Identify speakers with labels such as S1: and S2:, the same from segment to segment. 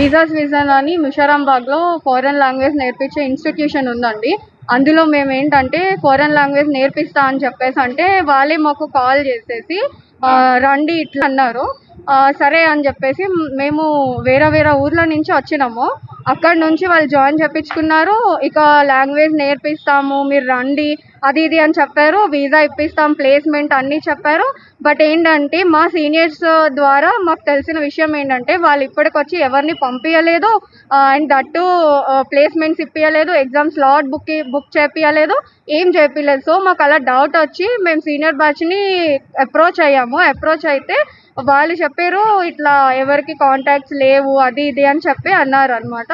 S1: విజాస్ vision అని ముషారాంబాగ్లో foreign language నేర్పించే ఇన్స్టిట్యూషన్ ఉందండి. అందులో మేము ఏంటంటే ఫారెన్ లాంగ్వేజ్ నేర్పిస్తా అని చెప్పేసి అంటే వాళ్ళే మాకు కాల్ చేసేసి రండి ఇట్లా అన్నారు. సరే అని చెప్పేసి మేము వేరే వేరే ఊర్ల నుంచి వచ్చినాము. అక్కడ నుంచి వాళ్ళు జాయిన్ చేపించుకున్నారు. ఇక లాంగ్వేజ్ నేర్పిస్తాము మీరు రండి అది ఇది అని చెప్పారు. వీసా ఇప్పిస్తాం ప్లేస్మెంట్ అన్నీ చెప్పారు. బట్ ఏంటంటే మా సీనియర్స్ ద్వారా మాకు తెలిసిన విషయం ఏంటంటే వాళ్ళు ఇప్పటికొచ్చి ఎవరిని పంపించలేదు అండ్ దట్టు ప్లేస్మెంట్స్ ఇప్పించలేదు ఎగ్జామ్ స్లాట్ బుక్ బుక్ చేపించలేదు ఏం చేపించలేదు సో మాకు అలా డౌట్ వచ్చి మేము సీనియర్ బ్యాచ్ని అప్రోచ్ అయ్యాము. అప్రోచ్ అయితే వాళ్ళు చెప్పారు ఇట్లా ఎవరికి కాంటాక్ట్స్ లేవు అది ఇది అని చెప్పి అన్నారు అనమాట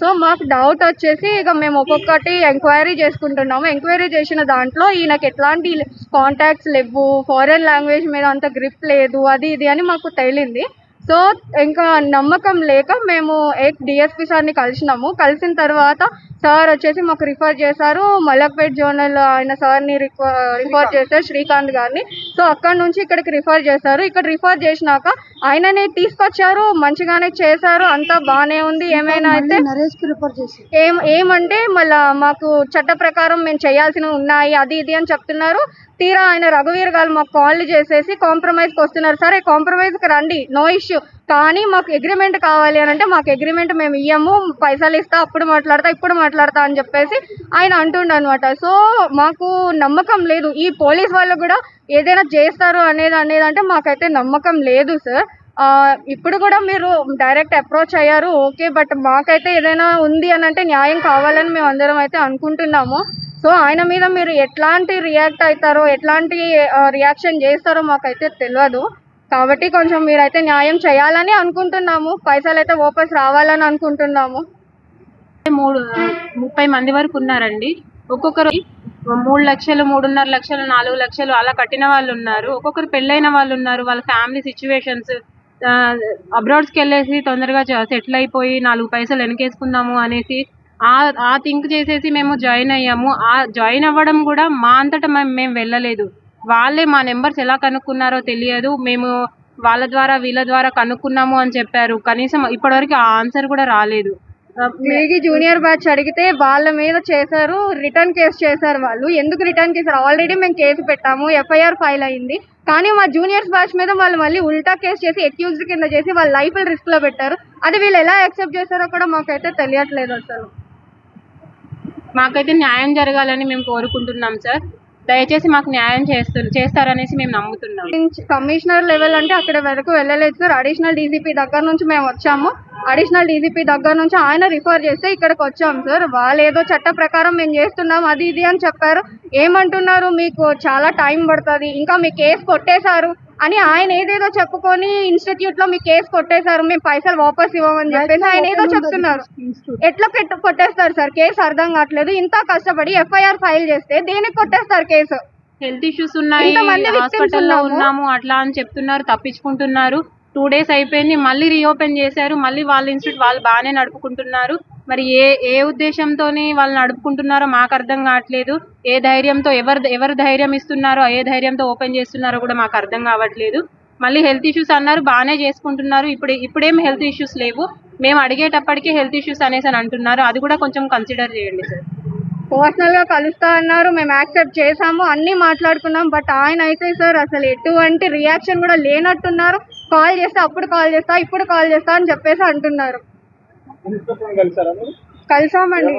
S1: సో మాకు డౌట్ వచ్చేసి ఇక మేము ఒక్కొక్కటి ఎంక్వైరీ చేసుకుంటున్నాము. ఎంక్వైరీ చేసిన దాంట్లో ఈయనకి ఎట్లాంటి కాంటాక్ట్స్ లేవు ఫారెన్ లాంగ్వేజ్ మీద అంత గ్రిప్ లేదు అది ఇది అని మాకు తేలింది. సో ఇంకా నమ్మకం లేక మేము ఎయిట్ డిఎస్పి సార్ని కలిసినాము. కలిసిన తర్వాత సార్ వచ్చేసి మాకు రిఫర్ చేశారు. మలక్పేట్ జోనల్ ఆయన సార్ని రిఫర్ చేశారు శ్రీకాంత్ గారిని. సో అక్కడ నుంచి ఇక్కడికి రిఫర్ చేశారు. ఇక్కడ రిఫర్ చేసినాక ఆయనని తీసుకొచ్చారు. మంచిగానే చేశారు. అంతా బాగానే ఉంది. ఏమైనా అయితే ఏం ఏమంటే మళ్ళా మాకు చట్ట ప్రకారం మేము చేయాల్సినవి ఉన్నాయి. అది ఇది అని చెప్తున్నారు. తీరా ఆయన రఘువీర్ గారు మాకు కాల్ చేసేసి కాంప్రమైజ్కి వస్తున్నారు. సరే కాంప్రమైజ్కి రండి. No issue. కానీ మాకు అగ్రిమెంట్ కావాలి అని అంటే మాకు అగ్రిమెంట్ మేము ఇయ్యము పైసలు ఇస్తా అప్పుడు మాట్లాడతా ఇప్పుడు మాట్లాడతా అని చెప్పేసి ఆయన అంటుండ అనమాట సో మాకు నమ్మకం లేదు. ఈ పోలీస్ వాళ్ళు కూడా ఏదైనా చేస్తారు అనేది అనేది అంటే మాకైతే నమ్మకం లేదు సార్ ఇప్పుడు కూడా మీరు డైరెక్ట్ అప్రోచ్ అయ్యారు ఓకే బట్ మాకైతే ఏదైనా ఉంది అని అంటే న్యాయం కావాలని మేము అందరం అయితే అనుకుంటున్నాము. సో ఆయన మీద మీరు ఎట్లాంటి రియాక్ట్ అవుతారో ఎట్లాంటి రియాక్షన్ చేస్తారో మాకైతే తెలియదు. కాబట్టి కొంచెం మీరైతే న్యాయం చేయాలని అనుకుంటున్నాము. పైసలు అయితే వాపస్ రావాలని అనుకుంటున్నాము.
S2: మూడు ముప్పై మంది వరకు ఉన్నారండి. ఒక్కొక్కరు మూడు లక్షలు మూడున్నర లక్షలు నాలుగు లక్షలు అలా కట్టిన వాళ్ళు ఉన్నారు. ఒక్కొక్కరు పెళ్ళైన వాళ్ళు ఉన్నారు. వాళ్ళ ఫ్యామిలీ సిచ్యువేషన్స్ అబ్రాడ్స్కి వెళ్ళేసి తొందరగా సెటిల్ అయిపోయి నాలుగు పైసలు వెనకేసుకుందాము అనేసి ఆ ఆ థింక్ చేసేసి మేము జాయిన్ అయ్యాము. ఆ జాయిన్ అవ్వడం కూడా మా అంతటా మేము మేము వెళ్ళలేదు. వాళ్ళే మా నెంబర్స్ ఎలా కనుక్కున్నారో తెలియదు. మేము వాళ్ళ ద్వారా వీళ్ళ ద్వారా కనుక్కున్నాము అని చెప్పారు. కనీసం ఇప్పటివరకు ఆ ఆన్సర్ కూడా రాలేదు.
S1: మీకి జూనియర్ బ్యాచ్ అడిగితే వాళ్ళ మీద చేశారు రిటర్న్ కేసు చేశారు వాళ్ళు. ఎందుకు రిటర్న్ చేశారు ఆల్రెడీ మేము కేసు పెట్టాము ఎఫ్ఐఆర్ ఫైల్ అయింది. కానీ మా జూనియర్స్ బ్యాచ్ మీద వాళ్ళు మళ్ళీ ఉల్టా కేసు చేసి అక్యూజ్డ్ కింద చేసి వాళ్ళ లైఫ్ రిస్క్లో పెట్టారు. అది వీళ్ళు ఎలా యాక్సెప్ట్ చేశారో కూడా మాకైతే తెలియట్లేదు అసలు.
S2: మాకైతే న్యాయం జరగాలని మేము కోరుకుంటున్నాం సార్ దయచేసి మాకు న్యాయం చేస్తారు చేస్తారనేసి మేము నమ్ముతున్నాం.
S1: కమిషనర్ లెవెల్ అంటే అక్కడ వరకు వెళ్ళలేదు సార్. అడిషనల్ డీజీపీ దగ్గర నుంచి మేము వచ్చాము. అడిషనల్ డీజీపీ దగ్గర నుంచి ఆయన రిఫర్ చేస్తే ఇక్కడికి వచ్చాము సార్. వాళ్ళు ఏదో చట్ట ప్రకారం మేము చేస్తున్నాం అది ఇది అని చెప్పారు. ఏమంటున్నారు? మీకు చాలా టైం పడుతుంది. ఇంకా మీ కేసు కొట్టేశారు. అని ఆయన ఏదేదో చెప్పుకొని ఇన్స్టిట్యూట్లో మీ కేసు కొట్టేశారు మేము పైసలు వాపస్ ఇవ్వమని చెప్పేసి ఆయన ఏదో చెప్తున్నారు. ఎట్లా పెట్టు కొట్టేస్తారు సార్? కేసు అర్థం కావట్లేదు. ఇంత కష్టపడి ఎఫ్ఐఆర్ ఫైల్ చేస్తే దేనికి కొట్టేస్తారు కేసు?
S2: హెల్త్ ఇష్యూస్ ఉన్నాయి హాస్పిటల్లో
S1: ఉన్నాము.
S2: ఉన్నాము అట్లా అని చెప్తున్నారు తప్పించుకుంటున్నారు. టూ డేస్ అయిపోయింది మళ్ళీ రీఓపెన్ చేశారు మళ్ళీ వాళ్ళ ఇన్స్టిట్యూట్ వాళ్ళు బాగానే నడుపుకుంటున్నారు. మరి ఏ ఏ ఉద్దేశంతోని వాళ్ళు నడుపుకుంటున్నారో మాకు అర్థం కావట్లేదు. ఏ ధైర్యంతో ఎవరు ఎవరు ధైర్యం ఇస్తున్నారో ఏ ధైర్యంతో ఓపెన్ చేస్తున్నారో కూడా మాకు అర్థం కావట్లేదు. మళ్ళీ హెల్త్ ఇష్యూస్ అన్నారు బాగానే చేసుకుంటున్నారు. ఇప్పుడు ఇప్పుడేం హెల్త్ ఇష్యూస్ లేవు. మేము అడిగేటప్పటికే హెల్త్ ఇష్యూస్ అనేసి అని అంటున్నారు. అది కూడా కొంచెం కన్సిడర్ చేయండి సార్.
S1: పర్సనల్గా కలుస్తా అన్నారు మేము యాక్సెప్ట్ చేసాము అన్ని మాట్లాడుకున్నాం బట్ ఆయన అయితే సార్ అసలు ఎటువంటి రియాక్షన్ కూడా లేనట్టున్నారు. కాల్ చేస్తే అప్పుడు కాల్ చేస్తా ఇప్పుడు కాల్ చేస్తా అని చెప్పేసి అంటున్నారు. కలిసామండి.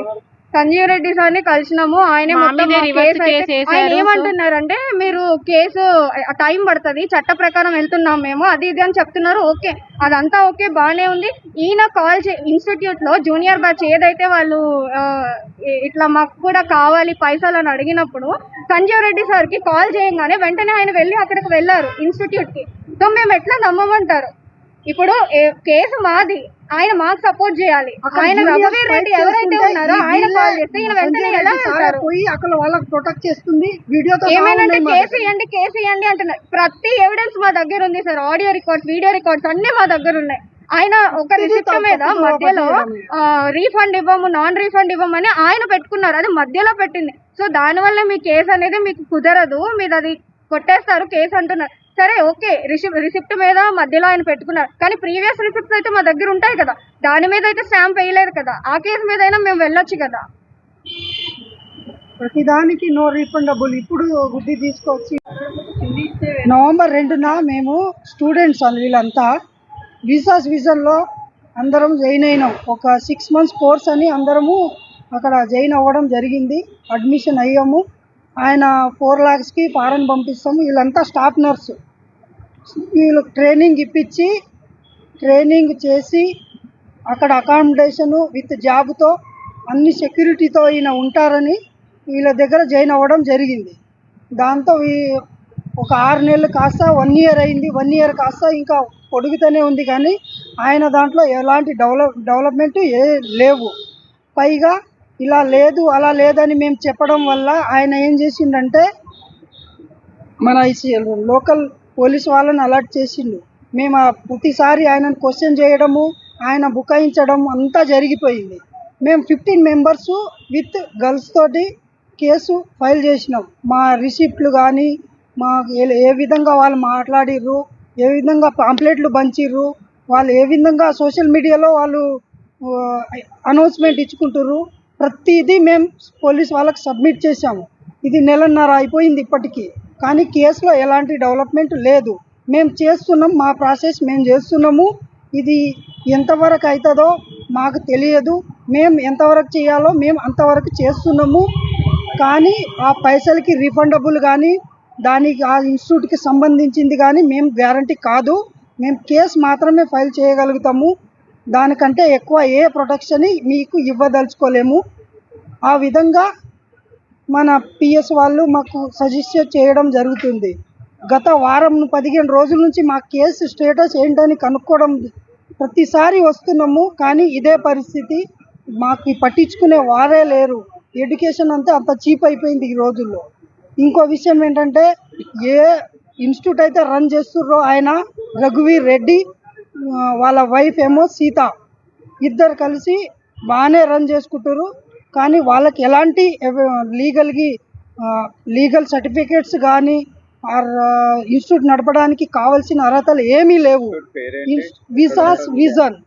S1: సంజీవ్ రెడ్డి సార్ని కలిసినాము. ఆయనే మొత్తం కేసు అయితే- ఏమంటున్నారంటే మీరు కేసు టైం పడుతుంది చట్ట ప్రకారం వెళ్తున్నాం మేము అది ఇది అని చెప్తున్నారు. ఓకే అదంతా ఓకే బాగానే ఉంది. ఈయన కాల్ చే ఇన్స్టిట్యూట్లో జూనియర్ బ్యాచ్ ఏదైతే వాళ్ళు ఆ, ఇ- ఇట్లా మాకు కూడా కావాలి పైసలు అని అడిగినప్పుడు సంజీవ్ రెడ్డి సార్కి కాల్ చేయగానే వెంటనే ఆయన వెళ్ళి అక్కడికి వెళ్ళారు ఇన్స్టిట్యూట్కి సో మేము ఎట్లా నమ్మమంటారు? ఇప్పుడు ఏ- కేసు మాది. ఆయన మాకు సపోర్ట్ చేయాలి. ఆయన రఘువీర్ రెడ్డి ఎవరైతే ఉన్నారో ఆయన కాల్ చేస్తే ఈయన వెంటనే ఎలా వెళ్తారు
S3: పోయి అక్కడ వాళ్ళకి ప్రొటెక్ట్ చేస్తుంది. వీడియోతో
S1: ఏమైనా కేసు ఇవ్వండి కేసు ఇవ్వండి అంటున్నారు. ప్రతి ఎవిడెన్స్ మా దగ్గర ఉంది sir. Audio records video records అన్ని మా దగ్గర ఉన్నాయి. ఆయన ఒక రిసిప్ట్ మీద మధ్యలో రీఫండ్ ఇవ్వము నాన్ రీఫండ్ ఇవ్వమని ఆయన పెట్టుకున్నారు. అది మధ్యలో పెట్టింది. సో దానివల్ల మీ కేసు అనేది మీకు కుదరదు. మీరు అది కొట్టేస్తారు కేసు అంటున్నారు. సరే ఓకే రిసిప్ట్ రిసిప్ట్ మీద మధ్యలో ఆయన పెట్టుకున్నారు. కానీ ప్రీవియస్ రిసిప్ట్స్ అయితే మా దగ్గర ఉంటాయి కదా. దాని మీద అయితే స్టాంప్ వేయలేదు కదా. ఆ కేసు మీద అయినా మేము వెళ్ళొచ్చు కదా.
S3: ప్రతిదానికి నో రీఫండబుల్. ఇప్పుడు బుద్ధి తీసుకొచ్చి నవంబర్ రెండున మేము స్టూడెంట్స్ అని వీళ్ళంతా వీసాస్ విజన్లో అందరం జాయిన్ అయినాం. ఒక సిక్స్ మంత్స్ కోర్స్ అని అందరము అక్కడ జాయిన్ అవ్వడం జరిగింది. అడ్మిషన్ అయ్యాము. ఆయన ఫోర్ ల్యాక్స్కి ఫారెన్ పంపిస్తాము. వీళ్ళంతా స్టాఫ్ నర్సు వీళ్ళకి ట్రైనింగ్ ఇప్పించి ట్రైనింగ్ చేసి అక్కడ అకామిడేషను విత్ జాబ్తో అన్ని సెక్యూరిటీతో ఈయన ఉంటారని వీళ్ళ దగ్గర జాయిన్ అవ్వడం జరిగింది. దాంతో ఈ ఒక ఆరు నెలలు కాస్త వన్ ఇయర్ అయింది. వన్ ఇయర్ కాస్త ఇంకా పొడుగుతూనే ఉంది కానీ ఆయన దాంట్లో ఎలాంటి డెవలప్ డెవలప్మెంట్ ఏ లేవు. పైగా ఇలా లేదు అలా లేదని మేము చెప్పడం వల్ల ఆయన ఏం చేసిండంటే మన లోకల్ పోలీస్ వాళ్ళని అలర్ట్ చేసిండు. మేము ఆ ప్రతిసారి ఆయనను క్వశ్చన్ చేయడము ఆయన బుకాయించడం అంతా జరిగిపోయింది. మేము ఫిఫ్టీన్ మెంబర్స్ విత్ గర్ల్స్ తోటి కేసు ఫైల్ చేసినాం. మా రిసిప్ట్లు కానీ మా ఏ- ఏ విధంగా వాళ్ళు మాట్లాడిర్రు ఏ విధంగా పాంప్లెట్లు పంచిర్రు వాళ్ళు ఏ విధంగా సోషల్ మీడియాలో వాళ్ళు అనౌన్స్మెంట్ ఇచ్చుకుంటారు ప్రతిదీ మేము పోలీస్ వాళ్ళకి సబ్మిట్ చేశాము. ఇది నెలన్నర అయిపోయింది ఇప్పటికీ. కానీ కేసులో ఎలాంటి డెవలప్మెంట్ లేదు. మేము చేస్తున్నాం మా ప్రాసెస్ మేము చేస్తున్నాము. ఇది ఎంతవరకు అవుతుందో మాకు తెలియదు. మేము ఎంతవరకు చేయాలో మేము అంతవరకు చేస్తున్నాము. కానీ ఆ పైసలకి రీఫండబుల్ కానీ దానికి ఆ ఇన్స్టిట్యూట్కి సంబంధించింది కానీ మేము గ్యారంటీ కాదు. మేము కేసు మాత్రమే ఫైల్ చేయగలుగుతాము. దానికంటే ఎక్కువ ఏ ప్రొటెక్షన్ మీకు ఇవ్వదలుచుకోలేము. ఆ విధంగా మన పిఎస్ వాళ్ళు మాకు సజెస్ట్ చేయడం జరుగుతుంది. గత వారం పదిహేను రోజుల నుంచి మా కేసు స్టేటస్ ఏంటని కనుక్కోవడం ప్రతిసారి వస్తున్నాము కానీ ఇదే పరిస్థితి మాకు పట్టించుకునే వారే లేరు. ఎడ్యుకేషన్ అంతా అంత చీప్ అయిపోయింది ఈ రోజుల్లో. ఇంకో విషయం ఏంటంటే ఏ ఇన్స్టిట్యూట్ అయితే రన్ చేస్తుర్రో ఆయన రఘువీర్ రెడ్డి వాళ్ళ వైఫ్ ఏమో సీత. ఇద్దరు కలిసి బాగానే రన్ చేసుకుంటారు కానీ వాళ్ళకి ఎలాంటి లీగల్కి లీగల్ సర్టిఫికేట్స్ కానీ ఆర్ ఇన్స్టిట్యూట్ నడపడానికి కావాల్సిన అర్హతలు ఏమీ లేవు. Visas vision.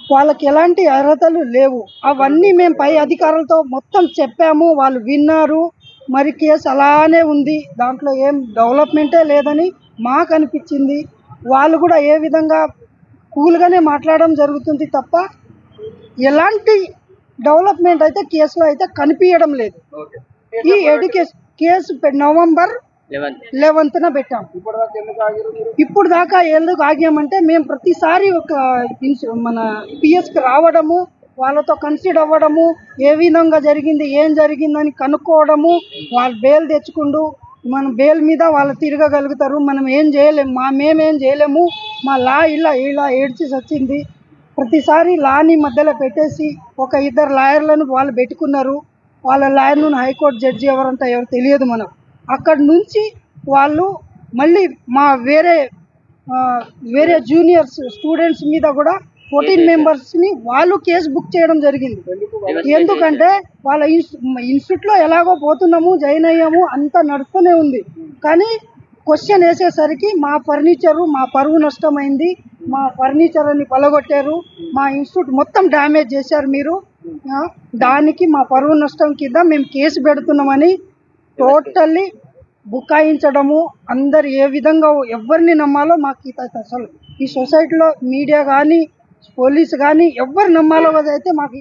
S3: వాళ్ళకి ఎలాంటి అర్హతలు లేవు. అవన్నీ మేము పై అధికారులతో మొత్తం చెప్పాము. వాళ్ళు విన్నారు. మరి కేసు అలానే ఉంది. దాంట్లో ఏం డెవలప్మెంటే లేదని మాకు అనిపించింది. వాళ్ళు కూడా ఏ విధంగా కూల్గానే మాట్లాడడం జరుగుతుంది తప్ప ఎలాంటి డెవలప్మెంట్ అయితే కేసులో అయితే కనిపించడం లేదు. ఈ ఎడ్యుకేషన్ కేసు నవంబర్ లెవెన్త్న పెట్టాం. ఇప్పుడు దాకా ఎందుకు ఆగామంటే మేము ప్రతిసారి ఒక మన పిఎస్కి రావడము వాళ్ళతో కన్సిడర్ అవ్వడము ఏ విధంగా జరిగింది ఏం జరిగిందని కనుక్కోవడము వాళ్ళు బెయిల్ తెచ్చుకుండు మనం బెయిల్ మీద వాళ్ళు తిరగగలుగుతారు మనం ఏం చేయలేము మా మేమేం చేయలేము మా లా ఇలా ఇలా ఏడ్చి వచ్చింది ప్రతిసారి లాని మధ్యలో పెట్టేసి ఒక ఇద్దరు లాయర్లను వాళ్ళు పెట్టుకున్నారు. వాళ్ళ లాయర్ను హైకోర్టు జడ్జి ఎవరంతా ఎవరు తెలియదు మనం అక్కడి నుంచి వాళ్ళు మళ్ళీ మా వేరే వేరే జూనియర్స్ స్టూడెంట్స్ మీద కూడా ఫోర్టీన్ మెంబర్స్ని వాళ్ళు కేసు బుక్ చేయడం జరిగింది. ఎందుకంటే వాళ్ళ ఇన్స్టిట్యూట్లో ఎలాగో పోతున్నాము జాయిన్ అయ్యాము అంతా నడుస్తూనే ఉంది. కానీ క్వశ్చన్ వేసేసరికి మా ఫర్నిచరు మా పరువు నష్టమైంది. మా ఫర్నిచర్ అని పలగొట్టారు. మా ఇన్స్టిట్యూట్ మొత్తం డ్యామేజ్ చేశారు మీరు. దానికి మా పరువు నష్టం కింద మేము కేసు పెడుతున్నామని టోటల్లీ బుకాయించడము. అందరు ఏ విధంగా ఎవరిని నమ్మాలో మాకు అసలు ఈ సొసైటీలో మీడియా కానీ పోలీస్ కానీ ఎవరు నమ్మాలో అయితే మాకు